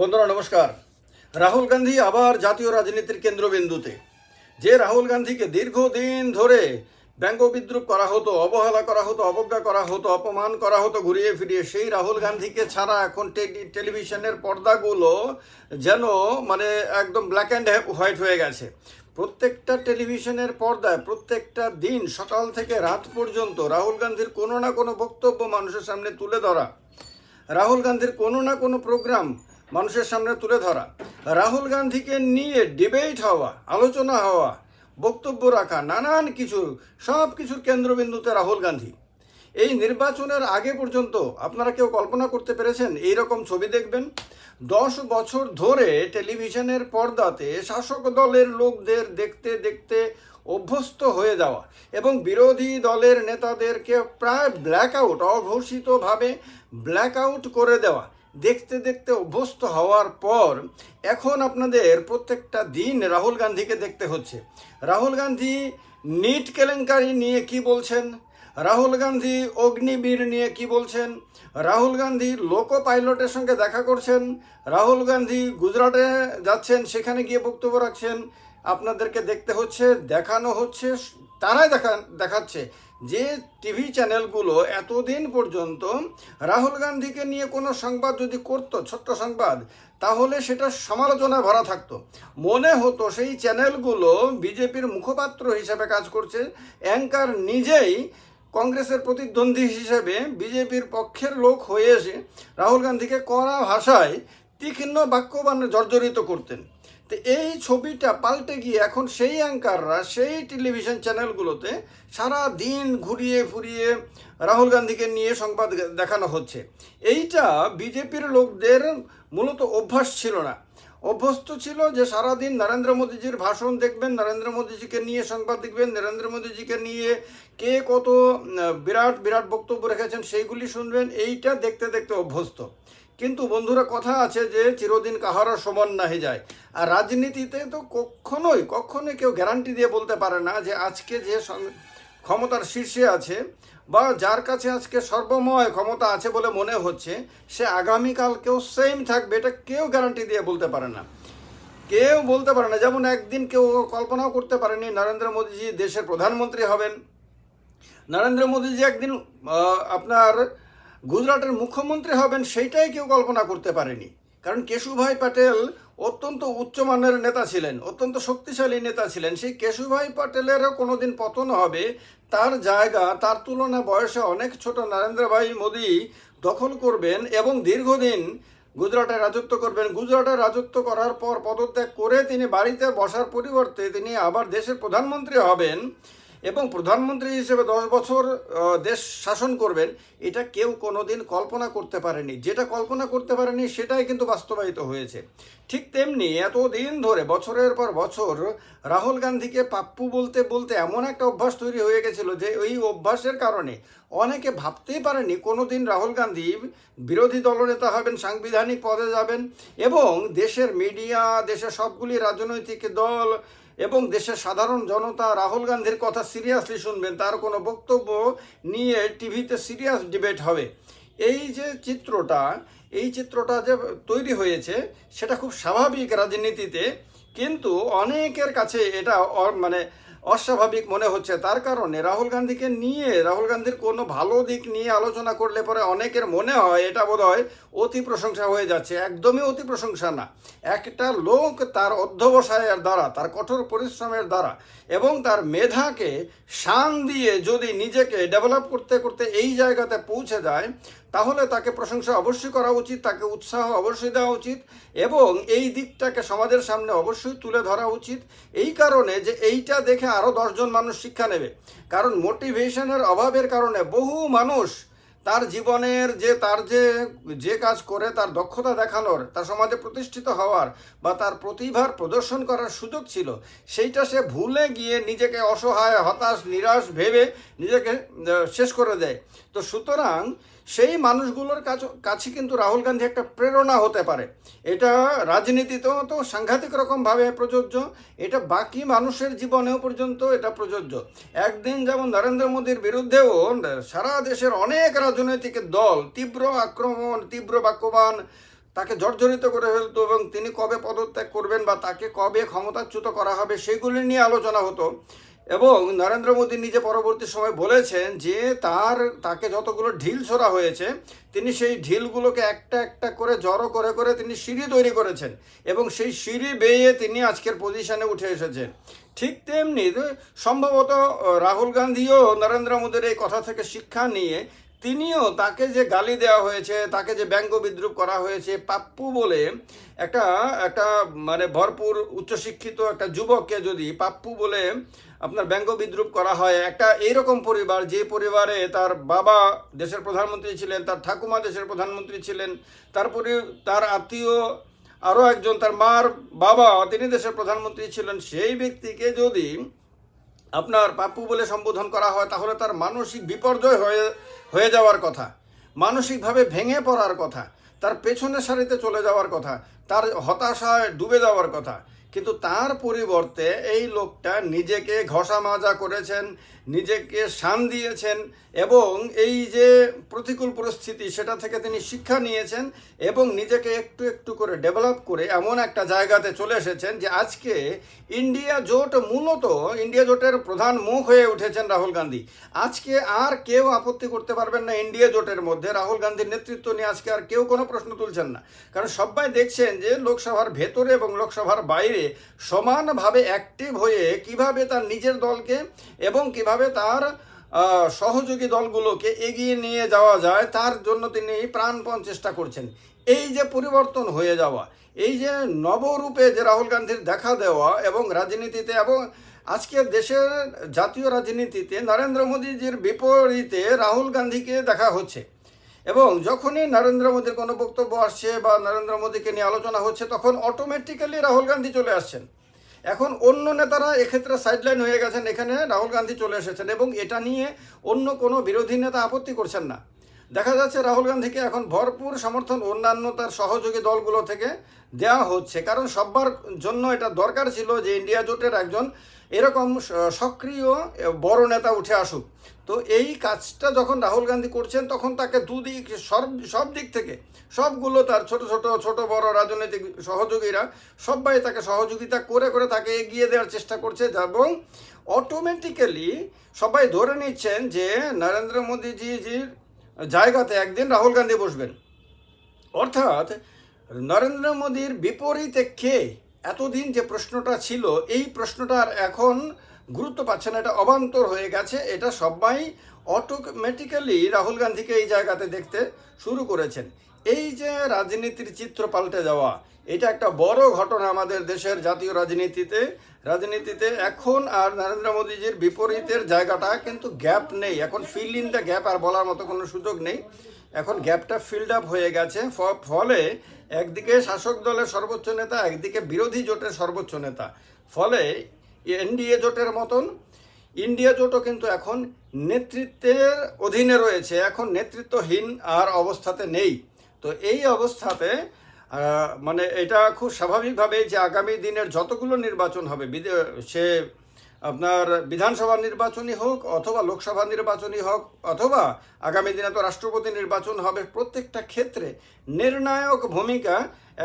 বন্ধুরা, নমস্কার। রাহুল গান্ধী আবার জাতীয় রাজনীতির কেন্দ্রবিন্দুতে। যে রাহুল গান্ধীকে দীর্ঘদিন ধরে ব্যঙ্গ বিদ্রুপ করা হতো, অবহেলা করা হতো, অবজ্ঞা করা হতো, অপমান করা হতো, ঘুরিয়ে ফিরিয়ে, সেই রাহুল গান্ধীকে ছাড়া এখন টেলিভিশনের পর্দাগুলো যেন মানে একদম ব্ল্যাক অ্যান্ড হোয়াইট হয়ে গেছে। প্রত্যেকটা টেলিভিশনের পর্দায় প্রত্যেকটা দিন সকাল থেকে রাত পর্যন্ত রাহুল গান্ধীর কোনো না কোনো বক্তব্য মানুষের সামনে তুলে ধরা, রাহুল গান্ধীর কোনো না কোনো প্রোগ্রাম মানুষের সামনে তুলে ধরা। রাহুল গান্ধীকে নিয়ে ডিবেট হওয়া, আলোচনা হওয়া, বক্তব্য রাখা, নানান কিছু, সব কিছুর কেন্দ্রবিন্দুতে রাহুল গান্ধী। এই নির্বাচনের আগে পর্যন্ত আপনারা কেউ কল্পনা করতে পেরেছেন এই রকম ছবি দেখবেন? দশ বছর ধরে টেলিভিশনের পর্দাতে শাসক দলের লোকদের দেখতে দেখতে অভ্যস্ত হয়ে যাওয়া এবং বিরোধী দলের নেতাদেরকে প্রায় ব্ল্যাক আউট অঘোষিতভাবে ব্ল্যাক আউট করে দেওয়া দেখতে দেখতে অভ্যস্ত হওয়ার পর এখন আপনাদের প্রত্যেকটা দিন রাহুল গান্ধীকে দেখতে হচ্ছে। রাহুল গান্ধী নিট কেলেঙ্কারি নিয়ে কি বলছেন? রাহুল গান্ধী অগ্নিবীর নিয়ে কি বলছেন? রাহুল গান্ধী লোকো পাইলটের সঙ্গে দেখা করছেন? রাহুল গান্ধী গুজরাটে যাচ্ছেন, সেখানে গিয়ে বক্তব্য রাখছেন? আপনাদেরকে দেখতে হচ্ছে, দেখানো হচ্ছে, তারাই দেখা দেখাচ্ছে। যে টিভি চ্যানেলগুলো এতদিন পর্যন্ত রাহুল গান্ধীকে নিয়ে কোনো সংবাদ যদি করতো, ছোট্ট সংবাদ, তাহলে সেটা সমালোচনায় ভরা থাকতো। মনে হতো সেই চ্যানেলগুলো বিজেপির মুখপাত্র হিসেবে কাজ করছে, অ্যাঙ্কার নিজেই কংগ্রেসের প্রতিদ্বন্দ্বী হিসেবে বিজেপির পক্ষের লোক হয়ে এসে রাহুল গান্ধীকে কড়া ভাষায় তীক্ষ্ণ বাক্যবান জর্জরিত করতেন। তো এই ছবিটা পাল্টে গিয়ে এখন সেই অ্যাঙ্কাররা সেই টেলিভিশন চ্যানেলগুলোতে সারা দিন ঘুরিয়ে ফুরিয়ে রাহুল গান্ধীকে নিয়ে সংবাদ দেখানো হচ্ছে। এইটা বিজেপির লোকদের মূলত অভ্যাস ছিল না। অভ্যস্ত ছিল যে সারাদিন নরেন্দ্র মোদীজির ভাষণ দেখবেন, নরেন্দ্র মোদীজিকে নিয়ে সংবাদ দেখবেন, নরেন্দ্র মোদীজিকে নিয়ে কে কত বিরাট বিরাট বক্তব্য রেখেছেন সেইগুলি শুনবেন। এইটা দেখতে দেখতে অভ্যস্ত। কিন্তু বন্ধুরা, কথা আছে যে চিরদিন কাহারও সমান নাহি যায়। আর রাজনীতিতে তো কখনোই কখনোই কেউ গ্যারান্টি দিয়ে বলতে পারে না যে আজকে যে ক্ষমতার শীর্ষে আছে বা যার কাছে আজকে সর্বময় ক্ষমতা আছে বলে মনে হচ্ছে, সে আগামীকালকেও সেম থাকবে, এটা কেউ গ্যারান্টি দিয়ে বলতে পারে না। কেউ বলতে পারে না। যেমন একদিন কেউ কল্পনাও করতে পারেনি, নরেন্দ্র মোদীজি দেশের প্রধানমন্ত্রী হবেন। নরেন্দ্র মোদীজি একদিন আপনার গুজরাটের মুখ্যমন্ত্রী হবেন সেইটাই কেউ কল্পনা করতে পারেনি। কারণ কেশুভাই প্যাটেল অত্যন্ত উচ্চমানের নেতা ছিলেন, অত্যন্ত শক্তিশালী নেতা ছিলেন। সেই কেশুভাই প্যাটেলেরও কোনোদিন পতন হবে, তার জায়গা, তার তুলনা বয়সে অনেক ছোট নরেন্দ্রভাই মোদী দখল করবেন এবং দীর্ঘদিন গুজরাটে রাজত্ব করবেন। গুজরাটে রাজত্ব করার পর পদত্যাগ করে তিনি বাড়িতে বসার পরিবর্তে তিনি আবার দেশের প্রধানমন্ত্রী হবেন। এবং প্রধানমন্ত্রী হিসেবে দশ বছর দেশ শাসন করবেন, এটা কেউ কোনোদিন কল্পনা করতে পারেনি। যেটা কল্পনা করতে পারেনি, সেটাই কিন্তু বাস্তবায়িত হয়েছে। ঠিক তেমনি এতদিন ধরে, বছরের পর বছর, রাহুল গান্ধীকে পাপ্পু বলতে বলতে এমন একটা অভ্যাস তৈরি হয়ে গেছিল যে ওই অভ্যাসের কারণে অনেকে ভাবতেই পারেনি কোনোদিন রাহুল গান্ধী বিরোধী দলনেতা হবেন, সাংবিধানিক পদে যাবেন এবং দেশের মিডিয়া, দেশের সবগুলি রাজনৈতিক দল এবং দেশের সাধারণ জনতা রাহুল গান্ধীর কথা সিরিয়াসলি শুনবেন, তার কোনো বক্তব্য নিয়ে টিভিতে সিরিয়াস ডিবেট হবে। এই যে চিত্রটা, এই চিত্রটা যে তৈরি হয়েছে, সেটা খুব স্বাভাবিক রাজনীতিতে, কিন্তু অনেকের কাছে এটা মানে অস্বাভাবিক মনে হচ্ছে। তার কারণে রাহুল গান্ধীকে নিয়ে, রাহুল গান্ধীর কোনো ভালো দিক নিয়ে আলোচনা করলে পরে অনেকের মনে হয় এটা বোধ হয় অতি প্রশংসা হয়ে যাচ্ছে। একদমই অতি প্রশংসা না। একটা লোক তার অধ্যবসায়ের দ্বারা, তার কঠোর পরিশ্রমের দ্বারা এবং তার মেধাকে শান দিয়ে যদি নিজেকে ডেভেলপ করতে করতে এই জায়গাতে পৌঁছে যায় তাহলে তাকে প্রশংসা অবশ্যই করা উচিত, তাকে উৎসাহ অবশ্যই দেওয়া উচিত এবং এই দিকটাকে সমাজের সামনে অবশ্যই তুলে ধরা উচিত। এই কারণে যে এইটা দেখে আরও দশজন মানুষ শিক্ষা নেবে। কারণ মোটিভেশনের অভাবের কারণে বহু মানুষ তার জীবনের যে, তার যে যে কাজ করে, তার দক্ষতা দেখানোর, তার সমাজে প্রতিষ্ঠিত হওয়ার বা তার প্রতিভার প্রদর্শন করার সুযোগ ছিল, সেইটা সে ভুলে গিয়ে নিজেকে অসহায়, হতাশ, নিরাশ ভেবে নিজেকে শেষ করে দেয়। তো সুতরাং সেই মানুষগুলোর কাছে কিন্তু রাহুল গান্ধী একটা প্রেরণা হতে পারে। এটা রাজনীতিতেও তো সাংঘাতিক রকমভাবে প্রযোজ্য, এটা বাকি মানুষের জীবনেও পর্যন্ত এটা প্রযোজ্য। একদিন যেমন নরেন্দ্র মোদীর বিরুদ্ধেও সারা দেশের অনেক রাজনৈতিক দল তীব্র আক্রমণ, তীব্র বাক্যবান, তাকে জর্জরিত করে ফেলতো এবং তিনি কবে পদত্যাগ করবেন বা তাকে কবে ক্ষমতাচ্যুত করা হবে সেগুলি নিয়ে আলোচনা হতো। এবং নরেন্দ্র মোদী নিজে পরবর্তী সময় বলেছেন যে তার, তাকে যতগুলো ঢিল ছোড়া হয়েছে, তিনি সেই ঢিলগুলোকে একটা একটা করে জড়ো করে করে তিনি সিঁড়ি তৈরি করেছেন এবং সেই সিঁড়ি বেয়ে তিনি আজকের পজিশনে উঠে এসেছেন। ঠিক তেমনি সম্ভবত রাহুল গান্ধীও নরেন্দ্র মোদীর এই কথা থেকে শিক্ষা নিয়ে তিনিও তাকে যে গালি দেওয়া হয়েছে, তাকে যে ব্যঙ্গ বিদ্রুপ করা হয়েছে পাপ্পু বলে একটা একটা মানে ভরপুর উচ্চশিক্ষিত একটা যুবককে যদি পাপ্পু বলে আপনার ব্যঙ্গ বিদ্রুপ করা হয়। একটা এইরকম পরিবার, যে পরিবারে তার বাবা দেশের প্রধানমন্ত্রী ছিলেন, তার ঠাকুমা দেশের প্রধানমন্ত্রী ছিলেন তারপরে তার আত্মীয়, আরও একজন তার মার বাবা তিনি দেশের প্রধানমন্ত্রী ছিলেন, সেই ব্যক্তিকে যদি আপনার পাপ্পু বলে সম্বোধন করা হয়, তাহলে তার মানসিক বিপর্যয় হয়ে হয়ে যাওয়ার কথা, মানসিকভাবে ভেঙে পড়ার কথা, তার পেছনের সারিতে চলে যাওয়ার কথা, তার হতাশায় ডুবে যাওয়ার কথা কিন্তু তার পরিবর্তে এই লোকটা নিজেকে ঘষা মাজা করেছেন, নিজেকে শান দিয়েছেন এবং এই যে প্রতিকূল পরিস্থিতি সেটা থেকে তিনি শিক্ষা নিয়েছেন এবং নিজেকে একটু একটু করে ডেভেলপ করে এমন একটা জায়গাতে চলে এসেছেন যে আজকে ইন্ডিয়া জোট মূলত, ইন্ডিয়া জোটের প্রধান মুখ হয়ে উঠেছেন রাহুল গান্ধী। আজকে আর কেউ আপত্তি করতে পারবেন না ইন্ডিয়া জোটের মধ্যে। রাহুল গান্ধীর নেতৃত্ব নিয়ে আজকে আর কেউ কোনো প্রশ্ন তুলছেন না। কারণ সবাই দেখছেন যে লোকসভার ভেতরে এবং লোকসভার বাইরে সমানভাবে অ্যাক্টিভ হয়ে কীভাবে তার নিজের দলকে এবং কীভাবে তার সহযোগী দলগুলোকে এগিয়ে নিয়ে যাওয়া যায়, তার জন্য তিনি প্রাণপণ চেষ্টা করছেন। এই যে পরিবর্তন হয়ে যাওয়া, এই যে নবরূপে যে রাহুল গান্ধীর দেখা দেওয়া এবং রাজনীতিতে এবং আজকের দেশের জাতীয় রাজনীতিতে নরেন্দ্র মোদীজির বিপরীতে রাহুল গান্ধীকে দেখা হচ্ছে। এবং যখনই নরেন্দ্র মোদীর কোনো বক্তব্য আসছে বা নরেন্দ্র মোদীকে নিয়ে আলোচনা হচ্ছে, তখন অটোমেটিক্যালি রাহুল গান্ধী চলে আসছেন। এখন অন্য নেতারা এক্ষেত্রে সাইডলাইন হয়ে গেছেন, এখানে রাহুল গান্ধী চলে এসেছেন এবং এটা নিয়ে অন্য কোনো বিরোধী নেতা আপত্তি করছেন না। দেখা যাচ্ছে রাহুল গান্ধীকে এখন ভরপুর সমর্থন অন্যান্য তার সহযোগী দলগুলো থেকে দেওয়া হচ্ছে। কারণ সবার জন্য এটা দরকার ছিল যে ইন্ডিয়া জোটের একজন এরকম সক্রিয় বড় নেতা উঠে আসুক। তো এই কাজটা যখন রাহুল গান্ধী করছেন, তখন তাকে দুদিক, সব সব দিক থেকে, সবগুলো তার ছোট ছোট ছোট, বড় রাজনৈতিক সহযোগীরা সবাই তাকে সহযোগিতা করে করে তাকে এগিয়ে দেওয়ার চেষ্টা করছে এবং অটোমেটিক্যালি সবাই ধরে নিচ্ছেন যে নরেন্দ্র মোদীজির জায়গাতে একদিন রাহুল গান্ধী বসবেন। অর্থাৎ নরেন্দ্র মোদীর বিপরীতে কে এতদিন যে প্রশ্নটা ছিল, এই প্রশ্নটা আর এখন গুরুত্ব পাচ্ছে না, এটা অবান্তর হয়ে গেছে। এটা সবাই অটোমেটিক্যালি রাহুল গান্ধীকে এই জায়গাতে দেখতে শুরু করেছেন। এই যে রাজনীতির চিত্র পাল্টে যাওয়া এটা একটা বড় ঘটনা আমাদের দেশের জাতীয় রাজনীতিতে। রাজনীতিতে এখন আর নরেন্দ্র মোদীজির বিপরীতের জায়গাটা কিন্তু গ্যাপ নেই। এখন ফিল ইন দ্য গ্যাপ আর বলার মতো কোনো সুযোগ নেই। এখন গ্যাপটা ফিল্ড আপ হয়ে গেছে ফলে একদিকে শাসক দলের সর্বোচ্চ নেতা, একদিকে বিরোধী জোটের সর্বোচ্চ নেতা। ফলে এনডিএ জোটের মতন, ইন্ডিয়া জোটও কিন্তু এখন নেতৃত্বের অধীনে রয়েছে, এখন নেতৃত্বহীন আর অবস্থাতে নেই। তো এই অবস্থাতে মানে এটা খুব স্বাভাবিকভাবেই যে আগামী দিনের যতগুলো নির্বাচন হবে সে আপনার বিধানসভা নির্বাচনই হোক অথবা লোকসভা নির্বাচনই হোক অথবা আগামী দিনে তো রাষ্ট্রপতি নির্বাচন হবে, প্রত্যেকটা ক্ষেত্রে নির্ণায়ক ভূমিকা।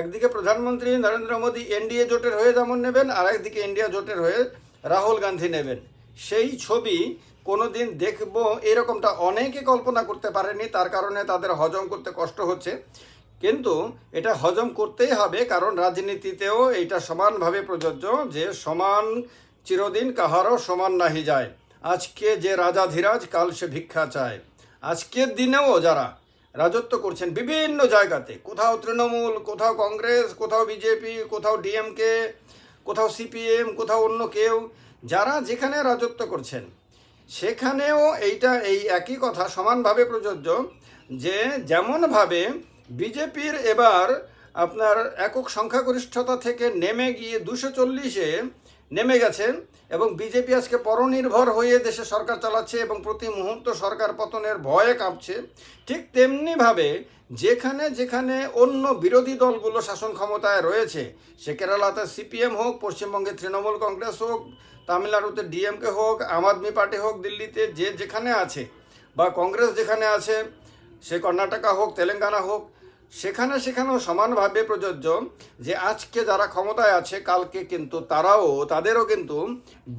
একদিকে প্রধানমন্ত্রী নরেন্দ্র মোদী এনডিএ জোটের হয়ে যেমন নেবেন, আর একদিকে ইন্ডিয়া জোটের হয়ে রাহুল গান্ধী নেবেন। সেই ছবি কোনোদিন দেখব, এরকমটা অনেকে কল্পনা করতে পারেনি, তার কারণে তাদের হজম করতে কষ্ট হচ্ছে। কিন্তু এটা হজম করতেই হবে, কারণ রাজনীতিতেও এইটা সমানভাবে প্রযোজ্য যে সমান চিরদিন কাহারও সমান নাহি যায়। আজকে যে রাজা ধীরাজ, কাল সে ভিক্ষা চায়। আজকের দিনেও যারা রাজত্ব করছেন বিভিন্ন জায়গাতে, কোথাও তৃণমূল, কোথাও কংগ্রেস, কোথাও বিজেপি, কোথাও ডিএমকে, কোথাও সিপিএম, কোথাও অন্য কেউ, যারা যেখানে রাজত্ব করছেন, সেখানেও এইটা, এই একই কথা সমানভাবে প্রযোজ্য যে যেমনভাবে বিজেপির এবার আপনার একক সংখ্যাগরিষ্ঠতা থেকে নেমে গিয়ে দুশো চল্লিশে নেমে গেছেন এবং বিজেপি আজকে পরনির্ভর হয়ে দেশে সরকার চালাচ্ছে এবং প্রতি মুহূর্ত সরকার পতনের ভয়ে কাঁপছে, ঠিক তেমনিভাবে যেখানে যেখানে অন্য বিরোধী দলগুলো শাসন ক্ষমতায় রয়েছে, সে কেরালাতে সিপিএম হোক, পশ্চিমবঙ্গে তৃণমূল কংগ্রেস হোক, তামিলনাড়ুতে ডিএমকে হোক, আম আদমি পার্টি হোক, দিল্লিতে যে যেখানে আছে বা কংগ্রেস যেখানে আছে, সে কর্ণাটকা হোক, তেলেঙ্গানা হোক সেখানে সেখানেও সমানভাবে প্রযোজ্য যে আজকে যারা ক্ষমতায় আছে, কালকে কিন্তু তারাও, তাদেরও কিন্তু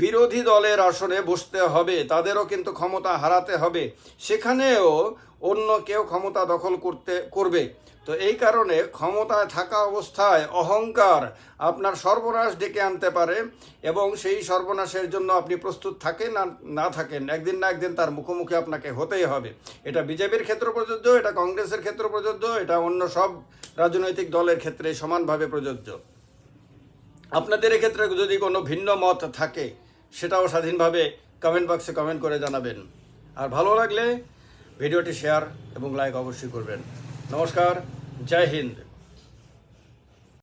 বিরোধী দলের আসনে বসতে হবে, তাদেরও কিন্তু ক্ষমতা হারাতে হবে। সেখানেও অন্য কেউ ক্ষমতা দখল করতে, করবে। তো এই কারণে ক্ষমতায় থাকা অবস্থায় অহংকার আপনার সর্বনাশ ডেকে আনতে পারে এবং সেই সর্বনাশের জন্য আপনি প্রস্তুত থাকেন না না থাকেন, একদিন না একদিন তার মুখোমুখি আপনাকে হতেই হবে। এটা বিজেপির ক্ষেত্রে প্রযোজ্য, এটা কংগ্রেসের ক্ষেত্র প্রযোজ্য, এটা অন্য সব রাজনৈতিক দলের ক্ষেত্রে সমানভাবে প্রযোজ্য। আপনাদের এক্ষেত্রে যদি কোনো ভিন্ন মত থাকে, সেটাও স্বাধীনভাবে কমেন্ট বক্সে কমেন্ট করে জানাবেন। আর ভালো লাগলে ভিডিওটি শেয়ার এবং লাইক অবশ্যই করবেন। নমস্কার জয় হিন্দ।